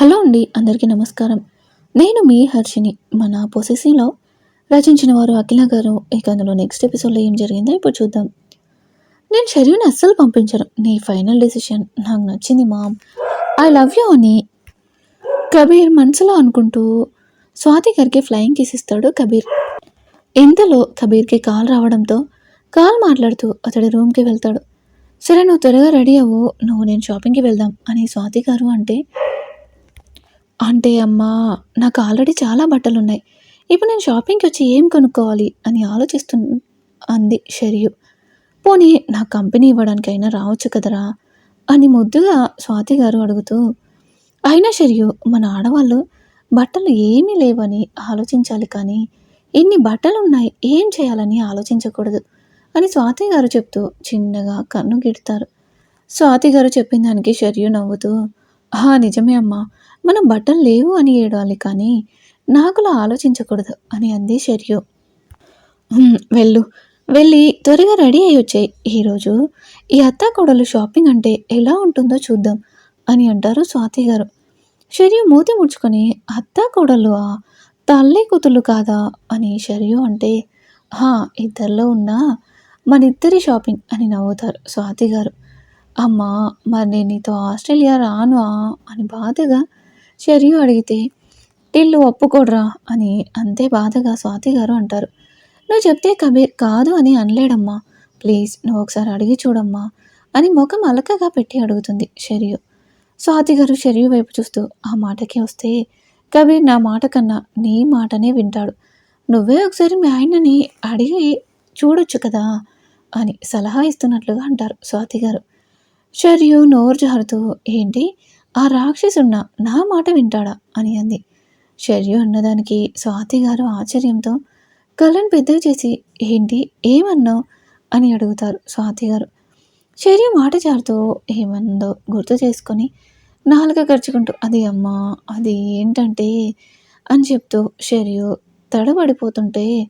Hello అండి అందరికీ నమస్కారం. నేను మీ హర్షిని మన పొసెసింగ్లో రచించిన వారు అఖిల గారు. ఇక అందులో నెక్స్ట్ ఎపిసోడ్లో ఏం జరిగిందో ఇప్పుడు చూద్దాం. నేను షరీని అస్సలు పంపించను. నీ ఫైనల్ డెసిషన్ నాకు నచ్చింది మామ్. ఐ లవ్ యూ అని కబీర్ మనసులో అనుకుంటూ స్వాతి గారికి ఫ్లయింగ్ కిస్ ఇస్తాడు కబీర్. ఇంతలో కబీర్కి కాల్ రావడంతో కాల్ మాట్లాడుతూ అతడి రూమ్కి వెళ్తాడు. సరే నువ్వు త్వరగా రెడీ అవ్వు. నువ్వు నేను షాపింగ్కి వెళ్దాం అని స్వాతి గారు అంటే అంటే అమ్మా నాకు ఆల్రెడీ చాలా బట్టలు ఉన్నాయి ఇప్పుడు నేను షాపింగ్కి వచ్చి ఏం కొనుక్కోవాలి? అని ఆలోచిస్తు అంది షరియు. పోనీ నా కంపెనీ ఇవ్వడానికైనా రావచ్చు కదరా? అని ముద్దుగా స్వాతి గారు అడుగుతూ అయినా షరియు మన ఆడవాళ్ళు బట్టలు ఏమీ లేవని ఆలోచించాలి కానీ ఇన్ని బట్టలు ఉన్నాయి ఏం చేయాలని ఆలోచించకూడదు? అని స్వాతి గారు చెప్తూ చిన్నగా కన్ను గిడతారు. స్వాతి గారు చెప్పిన దానికి షరియు నవ్వుతూ ఆ నిజమే అమ్మా. మనం బట్టలు లేవు అని ఏడవాలి కానీ నాకులా ఆలోచించకూడదు అని అంది శర్యు వెళ్ళు. వెళ్ళి త్వరగా రెడీ అయ్యి వచ్చాయి. ఈరోజు ఈ అత్త కోడలు షాపింగ్ అంటే ఎలా ఉంటుందో చూద్దాం అని అంటారు స్వాతి గారు. శర్యు మూతి ముడుచుకొని అత్త కోడలు తల్లి కూతుళ్ళు కాదా అని శర్యు అంటే హా ఇద్దరిలో ఉన్నా మన ఇద్దరి షాపింగ్ అని నవ్వుతారు స్వాతి గారు. అమ్మా మరి నేను నీతో ఆస్ట్రేలియా రాను అని బాధగా షర్యు అడిగితే టిల్లు ఒప్పుకోడ్రా అని అంతే బాధగా స్వాతి గారు అంటారు. నువ్వు చెప్తే కబీర్ కాదు అని అనలేడమ్మా. ప్లీజ్ నువ్వు ఒకసారి అడిగి చూడమ్మా అని ముఖం అలకగా పెట్టి అడుగుతుంది షెరియు స్వాతి గారు షెరియు వైపు చూస్తూ ఆ మాటకి వస్తే కబీర్ నా మాట కన్నా నీ మాటనే వింటాడు. నువ్వే ఒకసారి మీ ఆయనని అడిగి చూడొచ్చు కదా అని సలహా ఇస్తున్నట్లుగా అంటారు స్వాతి గారు. షర్యు నోరు జారుతూ ఏంటి? ఆ రాక్షసున్న నా మాట వింటాడా? అని అంది. షర్యు అన్నదానికి స్వాతి గారు ఆశ్చర్యంతో కళ్ళను పెద్దవి చేసి ఏంటి? ఏమన్నావు? అని అడుగుతారు స్వాతి గారు. షర్యు మాట జారుతూ ఏమందో గుర్తు చేసుకొని నాలుక ఖర్చుకుంటూ అది అమ్మా అది ఏంటంటే? అని చెప్తూ షర్యు తడబడిపోతుంటే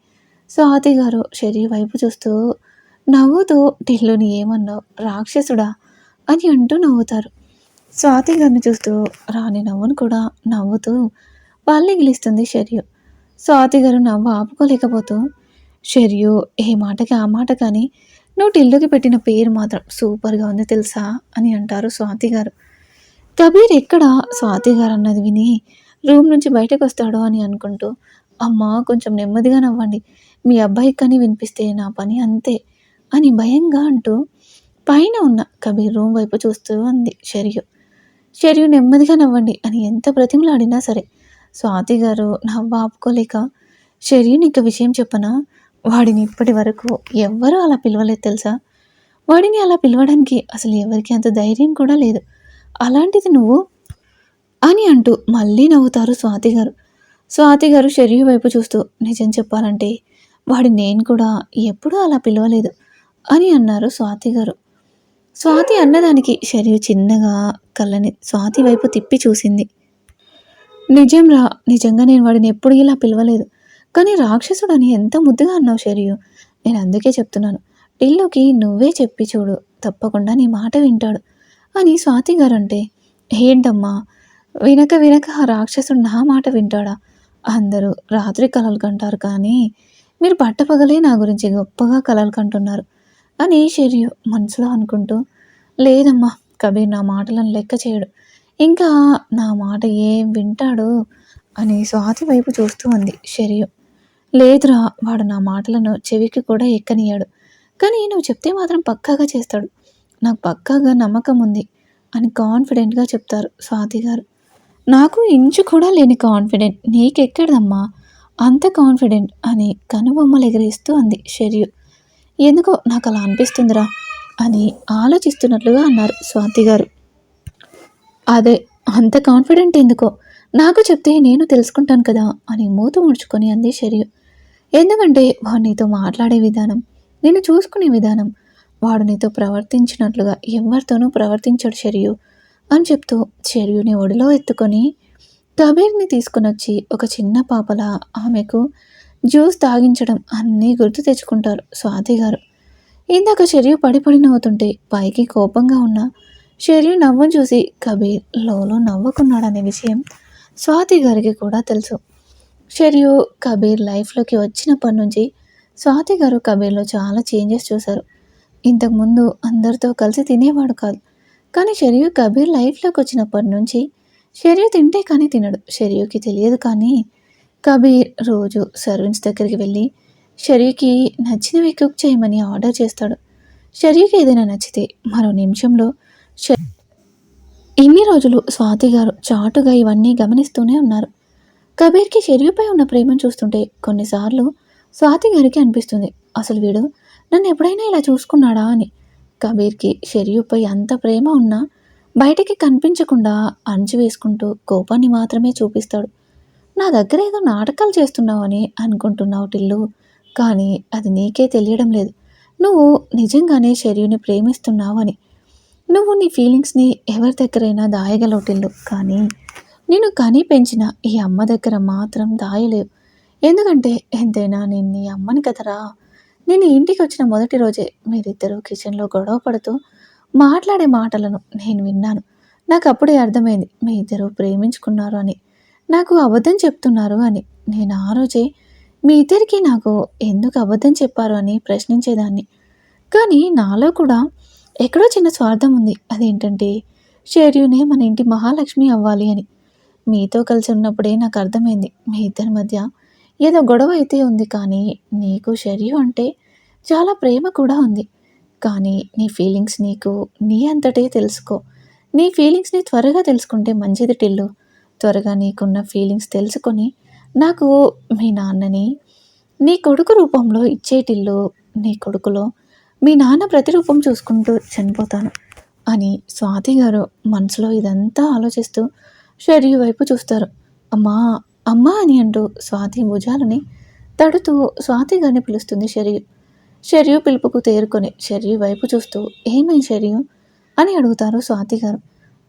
స్వాతి గారు షర్యు వైపు చూస్తూ నవ్వుతూ టిల్లుని ఏమన్నావు? రాక్షసుడా? అని అంటూ నవ్వుతారు. స్వాతి గారిని చూస్తూ రాని నవ్వును కూడా నవ్వుతూ వాళ్ళని గెలుస్తుంది షర్యు. స్వాతి గారు నవ్వు ఆపుకోలేకపోతూ షర్యు ఏ మాటకి ఆ మాట కానీ నువ్వు టిల్లుకి పెట్టిన పేరు మాత్రం సూపర్గా ఉంది తెలుసా అని అంటారు స్వాతి గారు. కబీర్ ఎక్కడ? స్వాతి గారు అన్నది విని రూమ్ నుంచి బయటకు వస్తాడో అని అనుకుంటూ అమ్మ కొంచెం నెమ్మదిగా నవ్వండి. మీ అబ్బాయికి కానీ వినిపిస్తే నా పని అంతే అని భయంగా అంటూ పైన ఉన్న కబీర్ రూమ్ వైపు చూస్తూ ఉంది షరియు. షరియు నెమ్మదిగా నవ్వండి. అని ఎంత బ్రతిమలాడినా సరే. స్వాతి గారు నవ్వు ఆపుకోలేక షర్యుని ఇక విషయం చెప్పనా? వాడిని ఇప్పటి వరకు ఎవ్వరూ అలా పిలవలేదు తెలుసా? వాడిని అలా పిలవడానికి అసలు ఎవరికి అంత ధైర్యం కూడా లేదు. అలాంటిది నువ్వు? అని అంటూ మళ్ళీ నవ్వుతారు స్వాతి గారు. స్వాతి గారు షర్యు వైపు చూస్తూ నిజం చెప్పాలంటే వాడి నేను కూడా ఎప్పుడూ అలా పిలవలేదు అని అన్నారు స్వాతి గారు. స్వాతి అన్నదానికి షర్యు చిన్నగా కళ్ళని స్వాతి వైపు తిప్పి చూసింది. నిజం రా నిజంగా నేను వాడిని ఎప్పుడు ఇలా పిలవలేదు. కానీ రాక్షసుడు అని ఎంత ముద్దుగా అన్నావు షర్యు నేను అందుకే చెప్తున్నాను. టిల్లుకి నువ్వే చెప్పి చూడు తప్పకుండా నీ మాట వింటాడు అని స్వాతి గారు అంటే ఏంటమ్మా? వినక వినక ఆ రాక్షసుడు నా మాట వింటాడా? అందరూ రాత్రి కలలు కంటారు కానీ మీరు పట్టపగలే నా గురించి గొప్పగా కలలు కంటున్నారు. అని షర్యు మనసులో అనుకుంటూ లేదమ్మా కబీర్ నా మాటలను లెక్క చేయడు. ఇంకా నా మాట ఏం వింటాడు? అని స్వాతి వైపు చూస్తూ ఉంది షరియు. లేదురా వాడు నా మాటలను చెవికి కూడా ఎక్కనియాడు కానీ నువ్వు చెప్తే మాత్రం పక్కాగా చేస్తాడు. నాకు పక్కాగా నమ్మకం ఉంది అని కాన్ఫిడెంట్గా చెప్తారు స్వాతి గారు. నాకు ఇంచు కూడా లేని కాన్ఫిడెంట్ నీకెక్కడమ్మా అంత కాన్ఫిడెంట్ అని కనుబొమ్మలు ఎగరేస్తూ అంది షరియు. ఎందుకో నాకు అలా అనిపిస్తుందిరా అని ఆలోచిస్తున్నట్లుగా అన్నారు స్వాతి గారు. అదే అంత కాన్ఫిడెంట్ ఎందుకో? నాకు చెప్తే నేను తెలుసుకుంటాను కదా అని మూత ముడుచుకొని అంది షరియు ఎందుకంటే వాడు నీతో మాట్లాడే విధానం నేను చూసుకునే విధానం వాడు నీతో ప్రవర్తించినట్లుగా ఎవరితోనూ ప్రవర్తించాడు షరియు అని చెప్తూ షరియుని ఒడిలో ఎత్తుకొని కబీర్ని తీసుకుని వచ్చి ఒక చిన్న పాపలా ఆమెకు జ్యూస్ తాగించడం అన్నీ గుర్తు తెచ్చుకుంటారు స్వాతి గారు. ఇందాక షరియు పడిపడి నవ్వుతుంటే పైకి కోపంగా ఉన్న షెరియు నవ్వును చూసి కబీర్ లోలో నవ్వుకున్నాడనే విషయం స్వాతి గారికి కూడా తెలుసు. షెరియు కబీర్ లైఫ్లోకి వచ్చినప్పటి నుంచి స్వాతి గారు కబీర్లో చాలా చేంజెస్ చూశారు. ఇంతకుముందు అందరితో కలిసి తినేవాడు కాదు. కానీ షెరియు కబీర్ లైఫ్లోకి వచ్చినప్పటి నుంచి షెరియు తింటే కానీ తినడు. షెరియుకి తెలియదు కానీ కబీర్ రోజు సర్వెంట్స్ దగ్గరికి వెళ్ళి షరీకి నచ్చినవి కుక్ చేయమని ఆర్డర్ చేస్తాడు. షరీకి ఏదైనా నచ్చితే మరో నిమిషంలో ఇన్ని రోజులు స్వాతి గారు చాటుగా ఇవన్నీ గమనిస్తూనే ఉన్నారు. కబీర్కి షరీపై ఉన్న ప్రేమను చూస్తుంటే కొన్నిసార్లు స్వాతి గారికి అనిపిస్తుంది అసలు వీడు నన్ను ఎప్పుడైనా ఇలా చూసుకున్నాడా? అని. కబీర్కి షరీపై అంత ప్రేమ ఉన్నా బయటికి కనిపించకుండా అంచు వేసుకుంటూ కోపాన్ని మాత్రమే చూపిస్తాడు. నా దగ్గర ఏదో నాటకాలు చేస్తున్నావు అని అనుకుంటున్నావు టిల్లు. కానీ అది నీకే తెలియడం లేదు. నువ్వు నిజంగానే షెరియుని ప్రేమిస్తున్నావని. నువ్వు నీ ఫీలింగ్స్ని ఎవరి దగ్గరైనా దాయగలవు టిల్లు. కానీ నేను కనీ పెంచిన ఈ అమ్మ దగ్గర మాత్రం దాయలేవు. ఎందుకంటే ఎంతైనా నేను నీ అమ్మని కదరా. నేను ఇంటికి వచ్చిన మొదటి రోజే మీరిద్దరూ కిచెన్లో గొడవ పడుతూ మాట్లాడే మాటలను నేను విన్నాను. నాకు అప్పుడే అర్థమైంది మీ ఇద్దరు ప్రేమించుకున్నారు అని. నాకు అబద్ధం చెప్తున్నారు అని. నేను ఆ రోజే మీ ఇద్దరికి నాకు ఎందుకు అబద్ధం చెప్పారు అని ప్రశ్నించేదాన్ని. కానీ నాలో కూడా ఎక్కడో చిన్న స్వార్థం ఉంది. అదేంటంటే షేర్యూనే మన ఇంటి మహాలక్ష్మి అవ్వాలి అని. మీతో కలిసి ఉన్నప్పుడే నాకు అర్థమైంది. మీ ఇద్దరి మధ్య ఏదో గొడవ అయితే ఉంది కానీ నీకు షెరియు అంటే చాలా ప్రేమ కూడా ఉంది. కానీ నీ ఫీలింగ్స్ నీకు నీ అంతటే తెలుసుకో. నీ ఫీలింగ్స్ని త్వరగా తెలుసుకుంటే మంచిది టిల్లు. త్వరగా నీకున్న ఫీలింగ్స్ తెలుసుకొని నాకు మీ నాన్నని నీ కొడుకు రూపంలో ఇచ్చేటిల్లు నీ కొడుకులో మీ నాన్న ప్రతిరూపం చూసుకుంటూ చనిపోతాను అని స్వాతి గారు మనసులో ఇదంతా ఆలోచిస్తూ షరియు వైపు చూస్తారు. అమ్మా అమ్మా అని అంటూ స్వాతి భుజాలని తడుతూ స్వాతి గారిని పిలుస్తుంది షరియు. షరియు పిలుపుకు తేరుకొని షరియు వైపు చూస్తూ ఏమై షరియు? అని అడుగుతారు స్వాతి గారు.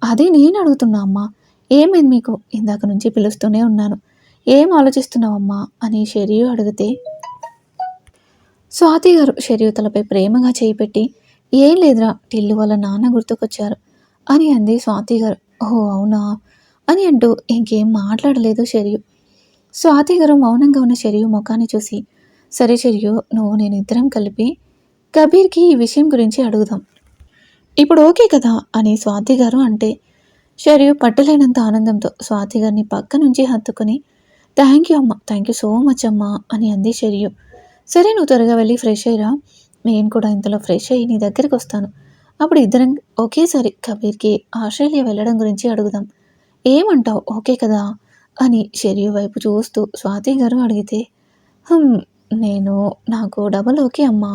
అదే నేను అడుగుతున్నా అమ్మా. ఏమైంది మీకు? ఇందాక నుంచి పిలుస్తూనే ఉన్నాను. ఏం ఆలోచిస్తున్నావమ్మా? అని షెరియు అడిగితే స్వాతి గారు షెరియు తలపై ప్రేమగా చేయి పెట్టి ఏం లేదురా టిల్లు వాళ్ళ నాన్న గుర్తుకొచ్చారు. అని అంది స్వాతి గారు. ఓ అవునా? అని అంటూ ఇంకేం మాట్లాడలేదు షెరియు స్వాతి గారు మౌనంగా ఉన్న షెరియు ముఖాన్ని చూసి సరే షెరియు నువ్వు నేను ఇద్దరం కలిపి కబీర్కి ఈ విషయం గురించి అడుగుదాం. ఇప్పుడు ఓకే కదా? అని స్వాతి గారు అంటే షరియు పట్టలేనంత ఆనందంతో స్వాతి గారిని పక్క నుంచి హత్తుకుని థ్యాంక్ యూ అమ్మ థ్యాంక్ యూ సో మచ్ అమ్మా అని అంది షరియు. సరే నువ్వు త్వరగా వెళ్ళి ఫ్రెష్ అయ్యిరా. నేను కూడా ఇంతలో ఫ్రెష్ అయ్యి నీ దగ్గరికి వస్తాను. అప్పుడు ఇద్దరం ఒకేసారి కబీర్కి ఆస్ట్రేలియా వెళ్ళడం గురించి అడుగుదాం. ఏమంటావు? ఓకే కదా అని షెరియు వైపు చూస్తూ స్వాతి గారు అడిగితే నేను నాకు డబల్ ఓకే అమ్మా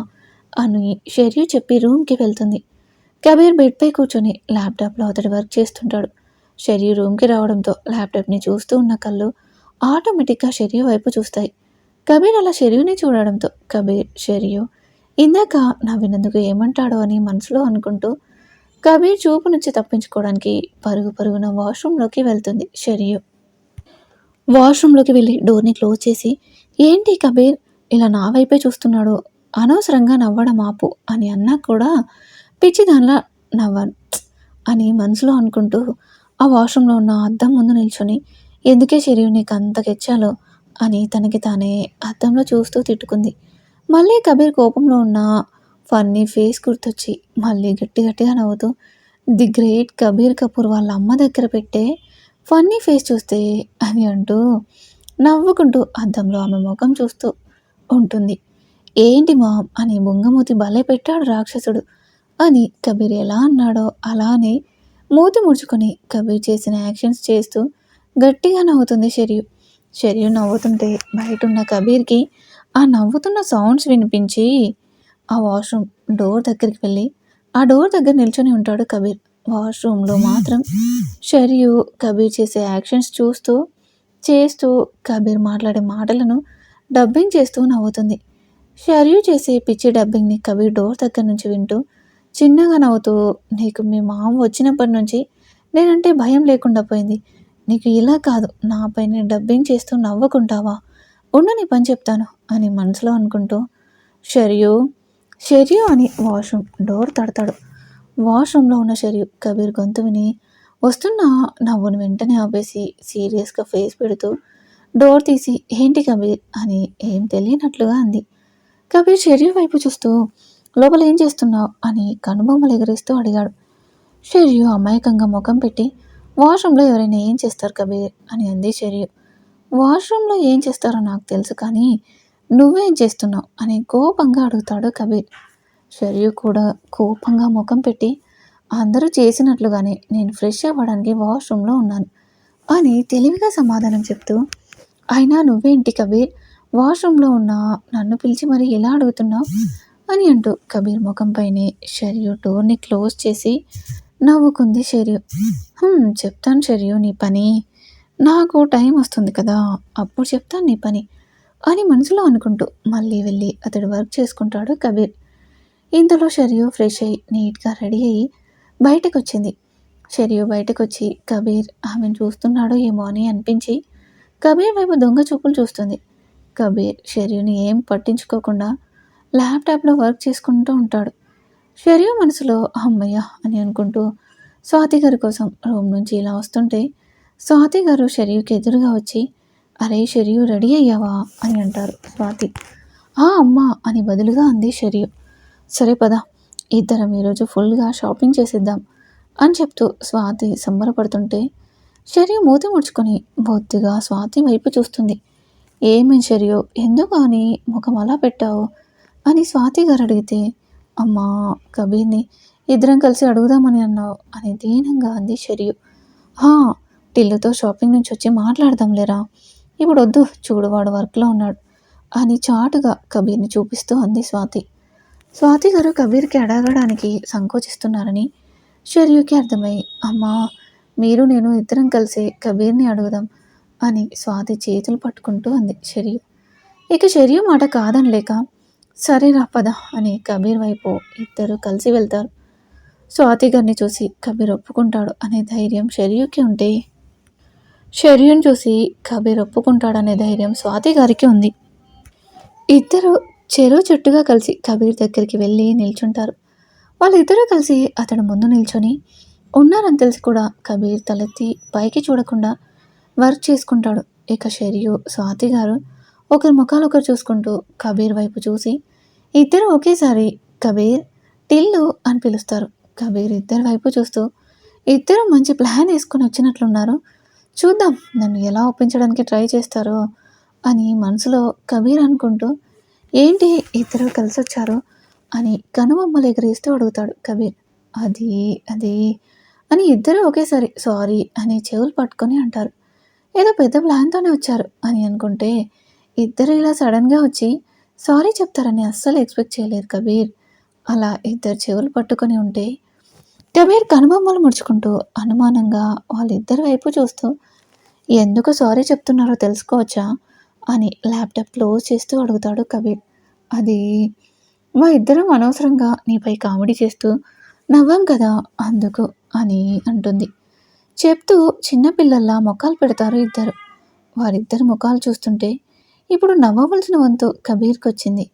అని షెరియు చెప్పి రూమ్కి వెళ్తుంది. కబీర్ బెడ్పై కూర్చొని ల్యాప్టాప్లో అతడు వర్క్ చేస్తుంటాడు. షెరియు రూమ్కి రావడంతో ల్యాప్టాప్ని చూస్తూ ఉన్న కళ్ళు ఆటోమేటిక్గా షెరియు వైపు చూస్తాయి. కబీర్ అలా షెరియుని చూడడంతో కబీర్ షెరియు ఇందాక నవ్వినందుకు ఏమంటాడో అని మనసులో అనుకుంటూ కబీర్ చూపు నుంచి తప్పించుకోవడానికి పరుగు పరుగున వాష్రూమ్లోకి వెళ్తుంది షరియు. వాష్రూమ్లోకి వెళ్ళి డోర్ని క్లోజ్ చేసి ఏంటి కబీర్ ఇలా నా వైపే చూస్తున్నాడు? అనవసరంగా నవ్వడం ఆపు అని అన్నా కూడా పిచ్చి దానిలా నవ్వాను. అని మనసులో అనుకుంటూ ఆ వాష్రూమ్లో ఉన్న అద్దం ముందు నిల్చొని ఎందుకే శరీరం నీకు అంత గెచ్చాలో అని తనకి తానే అద్దంలో చూస్తూ తిట్టుకుంది. మళ్ళీ కబీర్ కోపంలో ఉన్న ఫన్నీ ఫేస్ గుర్తొచ్చి మళ్ళీ గట్టి గట్టిగా నవ్వుతూ ది గ్రేట్ కబీర్ కపూర్ వాళ్ళ అమ్మ దగ్గర పెట్టే ఫన్నీ ఫేస్ చూస్తే అని అంటూ నవ్వుకుంటూ అద్దంలో ఆమె ముఖం చూస్తూ ఉంటుంది. ఏంటి మామ్? అని బొంగమూతి భలే పెట్టాడు రాక్షసుడు. అని కబీర్ ఎలా అన్నాడో అలానే మూతి ముడుచుకొని కబీర్ చేసిన యాక్షన్స్ చేస్తూ గట్టిగా నవ్వుతుంది షరియు. షరియు నవ్వుతుంటే బయట ఉన్న కబీర్కి ఆ నవ్వుతున్న సౌండ్స్ వినిపించి ఆ వాష్రూమ్ డోర్ దగ్గరికి వెళ్ళి ఆ డోర్ దగ్గర నిల్చొని ఉంటాడు కబీర్. వాష్రూమ్లో మాత్రం షరియు కబీర్ చేసే యాక్షన్స్ చూస్తూ చేస్తూ కబీర్ మాట్లాడే మాటలను డబ్బింగ్ చేస్తూ నవ్వుతుంది. షరియు చేసే పిచ్చి డబ్బింగ్ని కబీర్ డోర్ దగ్గర నుంచి వింటూ చిన్నగా నవ్వుతూ నీకు మీ మామ వచ్చినప్పటి నుంచి నేనంటే భయం లేకుండా పోయింది. నీకు ఇలా కాదు నాపై డబ్బింగ్ చేస్తూ నవ్వుకుంటావా? నీ పని చెప్తాను అని మనసులో అనుకుంటూ షర్యు షర్యు అని వాష్రూమ్ డోర్ తడతాడు. వాష్రూమ్లో ఉన్న షర్యు కబీర్ గొంతు విని వస్తున్న నవ్వును వెంటనే ఆపేసి సీరియస్గా ఫేస్ పెడుతూ డోర్ తీసి ఏంటి కబీర్? అని ఏం తెలియనట్లుగా అంది. కబీర్ షర్యు వైపు చూస్తూ లోపల ఏం చేస్తున్నావు? అని కనుబొమ్మలు ఎగరేస్తూ అడిగాడు. షరియు అమాయకంగా ముఖం పెట్టి వాష్రూమ్లో ఎవరైనా ఏం చేస్తారు కబీర్? అని అంది షరియు. వాష్రూమ్లో ఏం చేస్తారో నాకు తెలుసు కానీ నువ్వేం చేస్తున్నావు? అని కోపంగా అడుగుతాడు కబీర్. షరియు కూడా కోపంగా ముఖం పెట్టి అందరూ చేసినట్లుగానే నేను ఫ్రెష్ అవ్వడానికి వాష్రూమ్లో ఉన్నాను అని తెలివిగా సమాధానం చెప్తూ అయినా నువ్వేంటి కబీర్? వాష్రూమ్లో ఉన్నా? నన్ను పిలిచి మరి ఎలా అడుగుతున్నావు? అని అంటూ కబీర్ ముఖంపైనే షర్యు డోర్ని క్లోజ్ చేసి నవ్వుకుంది షర్యు. చెప్తాను షర్యు నీ పని. నాకు టైం వస్తుంది కదా అప్పుడు చెప్తాను నీ పని అని మనసులో అనుకుంటూ మళ్ళీ వెళ్ళి అతడు వర్క్ చేసుకుంటాడు కబీర్. ఇంతలో షర్యు ఫ్రెష్ అయ్యి నీట్గా రెడీ అయ్యి బయటకు వచ్చింది షర్యు బయటకు వచ్చి కబీర్ ఆమెను చూస్తున్నాడో ఏమో అని అనిపించి కబీర్ వైపు దొంగ చూపులు చూస్తుంది. కబీర్ షర్యుని ఏం పట్టించుకోకుండా ల్యాప్టాప్లో వర్క్ చేసుకుంటూ ఉంటాడు. షర్యు మనసులో అమ్మయ్య అని అనుకుంటూ స్వాతి గారి కోసం రూమ్ నుంచి ఇలా వస్తుంటే స్వాతి గారు షర్యుకి ఎదురుగా వచ్చి అరే షర్యూ రెడీ అయ్యావా? అని అంటారు స్వాతి. ఆ అమ్మ అని బదులుగా అంది షర్యూ. సరే పద ఇద్దరం ఈరోజు ఫుల్గా షాపింగ్ చేసేద్దాం అని చెప్తూ స్వాతి సంబరపడుతుంటే షరియు మూతి ముడుచుకొని బొత్తిగా స్వాతి వైపు చూస్తుంది. ఏమేం షరియు ఎందుకు అని ముఖం అలా పెట్టావు? అని స్వాతి గారు అడిగితే అమ్మా కబీర్ని ఇద్దరం కలిసి అడుగుదామని అన్నావు అని దీనంగా అంది షరియు. హా టిల్లుతో షాపింగ్ నుంచి వచ్చి మాట్లాడదాంలేరా? ఇప్పుడు వద్దు చూడు వాడు వర్క్లో ఉన్నాడు అని చాటుగా కబీర్ని చూపిస్తూ అంది స్వాతి. స్వాతి గారు కబీర్కి అడగడానికి సంకోచిస్తున్నారని షర్యుకి అర్థమై అమ్మా మీరు నేను ఇద్దరం కలిసి కబీర్ని అడుగుదాం అని స్వాతి చేతులు పట్టుకుంటూ అంది షర్యు. ఇక షర్యు మాట కాదనలేక సరే రాపద అని కబీర్ వైపు ఇద్దరు కలిసి వెళ్తారు. స్వాతి గారిని చూసి కబీర్ ఒప్పుకుంటాడు అనే ధైర్యం షరియుకి ఉంటే. షరియుని చూసి కబీర్ ఒప్పుకుంటాడనే ధైర్యం స్వాతి గారికి ఉంది. ఇద్దరు చెరువు చెట్టుగా కలిసి కబీర్ దగ్గరికి వెళ్ళి నిల్చుంటారు. వాళ్ళిద్దరూ కలిసి అతడు ముందు నిల్చొని ఉన్నారని తెలిసి కూడా కబీర్ తలెత్తి పైకి చూడకుండా వర్క్ చేసుకుంటాడు. ఇక షర్యు స్వాతి గారు ఒకరి ముఖాలు ఒకరు చూసుకుంటూ కబీర్ వైపు చూసి ఇద్దరు ఒకేసారి కబీర్ టిల్లు అని పిలుస్తారు కబీర్ ఇద్దరి వైపు చూస్తూ ఇద్దరు మంచి ప్లాన్ వేసుకొని వచ్చినట్లున్నారు. చూద్దాం నన్ను ఎలా ఒప్పించడానికి ట్రై చేస్తారో అని మనసులో కబీర్ అనుకుంటూ ఏంటి ఇద్దరు కలిసి వచ్చారు? అని కనుబొమ్మలు ఎగరేస్తూ అడుగుతాడు కబీర్. అది అది అని ఇద్దరు ఒకేసారి సారీ అని చెవులు పట్టుకొని అంటారు. ఏదో పెద్ద ప్లాన్తోనే వచ్చారు అని అనుకుంటే ఇద్దరు ఇలా సడన్గా వచ్చి సారీ చెప్తారని అస్సలు ఎక్స్పెక్ట్ చేయలేదు కబీర్. అలా ఇద్దరు చెవులు పట్టుకొని ఉంటే కబీర్ కనుబొమ్మలు ముడుచుకుంటూ అనుమానంగా వాళ్ళిద్దరి వైపు చూస్తూ ఎందుకు సారీ చెప్తున్నారో తెలుసుకోవచ్చా? అని ల్యాప్టాప్ క్లోజ్ చేస్తూ అడుగుతాడు కబీర్. అది మా ఇద్దరం అనవసరంగా నీపై కామెడీ చేస్తూ నవ్వాం కదా అందుకు అని అంటుంది. చెప్తూ చిన్నపిల్లల్లా ముఖాలు పెడతారు ఇద్దరు. వారిద్దరు ముఖాలు చూస్తుంటే ఇప్పుడు నవ్వవలసిన వంతు కబీర్కి వచ్చింది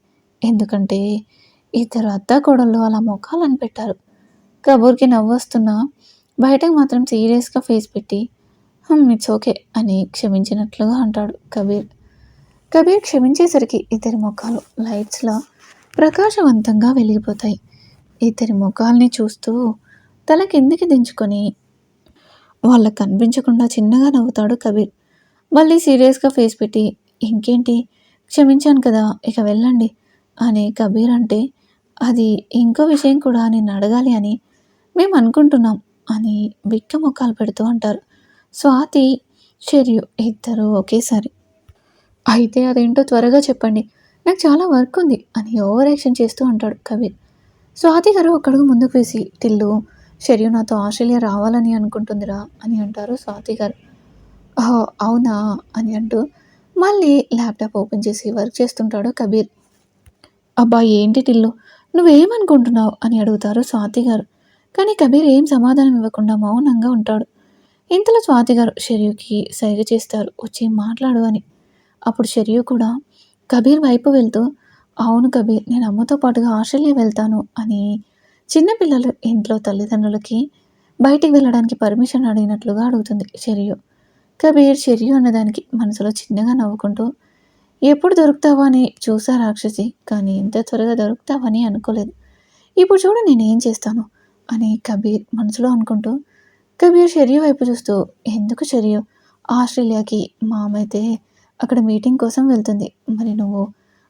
ఎందుకంటే ఇద్దరు అత్తాకోడళ్ళు అలా ముఖాలను పెట్టారు. కబూర్కి నవ్వొస్తున్నా బయటకు మాత్రం సీరియస్గా ఫేస్ పెట్టి ఇట్స్ ఓకే అని క్షమించినట్లుగా అంటాడు కబీర్. కబీర్ క్షమించేసరికి ఇద్దరి ముఖాలు లైట్స్లా ప్రకాశవంతంగా వెలిగిపోతాయి. ఇద్దరి ముఖాల్ని చూస్తూ తల కిందికి దించుకొని వాళ్ళకు కనిపించకుండా చిన్నగా నవ్వుతాడు కబీర్. మళ్ళీ సీరియస్గా ఫేస్ పెట్టి ఇంకేంటి? క్షమించాను కదా ఇక వెళ్ళండి. అని కబీర్ అంటే అది ఇంకో విషయం కూడా నేను అడగాలి అని మేము అనుకుంటున్నాం అని బిక్క ముఖాలు పెడుతూ అంటారు. స్వాతి షెరియు ఇద్దరు ఒకేసారి. అయితే అదేంటో త్వరగా చెప్పండి నాకు చాలా వర్క్ ఉంది అని ఓవర్ యాక్షన్ చేస్తూ అంటాడు కబీర్. స్వాతి గారు ఒక్కడుగు ముందుకు వేసి టిల్లు షెరియు నాతో ఆస్ట్రేలియా రావాలని అనుకుంటుందిరా అని అంటారు స్వాతి గారు. అవునా? అని అంటూ మళ్ళీ ల్యాప్టాప్ ఓపెన్ చేసి వర్క్ చేస్తుంటాడు కబీర్. అబ్బా ఏంటి టిల్లు? నువ్వేమనుకుంటున్నావు? అని అడుగుతారు స్వాతి గారు. కానీ కబీర్ ఏం సమాధానం ఇవ్వకుండా మౌనంగా ఉంటాడు. ఇంతలో స్వాతి గారు షెరియుకి సైగ చేస్తారు. వచ్చి మాట్లాడు అని. అప్పుడు షెరియు కూడా కబీర్ వైపు వెళ్తూ అవును కబీర్ నేను అమ్మతో పాటుగా ఆస్ట్రేలియా వెళ్తాను అని చిన్నపిల్లలు ఇంట్లో తల్లిదండ్రులకి బయటికి వెళ్ళడానికి పర్మిషన్ అడిగినట్లుగా అడుగుతుంది షెరియు. కబీర్ షెరియు అన్నదానికి మనసులో చిన్నగా నవ్వుకుంటూ ఎప్పుడు దొరుకుతావా అని చూసా రాక్షసి కానీ ఇంత త్వరగా దొరుకుతావని అనుకోలేదు. ఇప్పుడు చూడు నేనేం చేస్తాను అని కబీర్ మనసులో అనుకుంటూ కబీర్ షెరియు వైపు చూస్తూ ఎందుకు షెరియు? ఆస్ట్రేలియాకి మామైతే అక్కడ మీటింగ్ కోసం వెళ్తుంది. మరి నువ్వు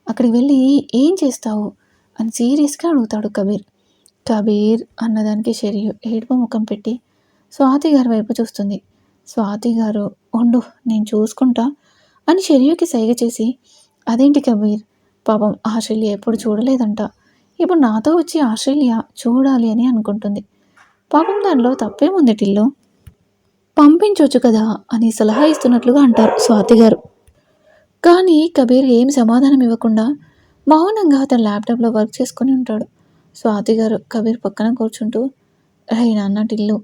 అక్కడికి వెళ్ళి ఏం చేస్తావు? అని సీరియస్గా అడుగుతాడు కబీర్. కబీర్ అన్నదానికి షెరియు ఏడుపు ముఖం పెట్టి స్వాతి గారి వైపు చూస్తుంది. స్వాతి గారు ఉండు నేను చూసుకుంటా అని షెరియుకి సైగ చేసి అదేంటి కబీర్? పాపం ఆస్ట్రేలియా ఎప్పుడు చూడలేదంట. ఇప్పుడు నాతో వచ్చి ఆస్ట్రేలియా చూడాలి అని అనుకుంటుంది. పాపం దానిలో తప్పేముంది టిల్లు? పంపించవచ్చు కదా అని సలహా ఇస్తున్నట్లుగా అంటారు స్వాతి గారు. కానీ కబీర్ ఏం సమాధానం ఇవ్వకుండా మౌనంగా అతను ల్యాప్టాప్లో వర్క్ చేసుకొని ఉంటాడు. స్వాతి గారు కబీర్ పక్కన కూర్చుంటూ రై నాన్న టిల్లు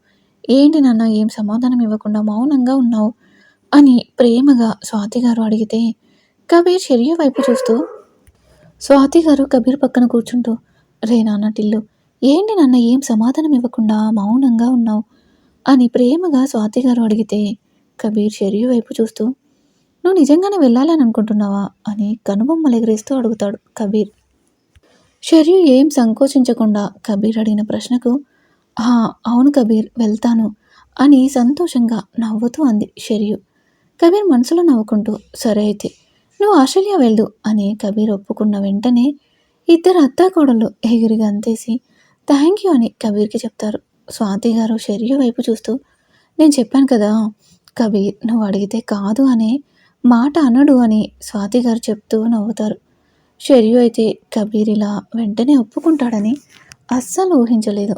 ఏంటి నాన్న ఏం సమాధానం ఇవ్వకుండా మౌనంగా ఉన్నావు? అని ప్రేమగా స్వాతి గారు అడిగితే కబీర్ షెరియు వైపు చూస్తూ స్వాతి గారు కబీర్ పక్కన కూర్చుంటూ రే నాన్న టిల్లు ఏంటి నాన్న ఏం సమాధానం ఇవ్వకుండా మౌనంగా ఉన్నావు? అని ప్రేమగా స్వాతి గారు అడిగితే కబీర్ షెరియు వైపు చూస్తూ నువ్వు నిజంగానే వెళ్ళాలని అనుకుంటున్నావా? అని కనుబొమ్మలు ఎగరేస్తూ అడుగుతాడు కబీర్. షర్యు ఏం సంకోచించకుండా కబీర్ అడిగిన ప్రశ్నకు అవును కబీర్ వెళ్తాను అని సంతోషంగా నవ్వుతూ అంది షెరియు. కబీర్ మనసులో నవ్వుకుంటూ సరే అయితే నువ్వు ఆస్ట్రేలియా వెళ్దు అని కబీర్ ఒప్పుకున్న వెంటనే ఇద్దరు అత్తాకోడళ్ళు ఎగిరిగా అంతేసి థ్యాంక్ యూ అని కబీర్కి చెప్తారు. స్వాతి గారు షెరియు వైపు చూస్తూ నేను చెప్పాను కదా కబీర్ నువ్వు అడిగితే కాదు అనే మాట అనడు అని స్వాతి గారు చెప్తూ నవ్వుతారు. షెరియు అయితే కబీర్ ఇలా వెంటనే ఒప్పుకుంటాడని అస్సలు ఊహించలేదు.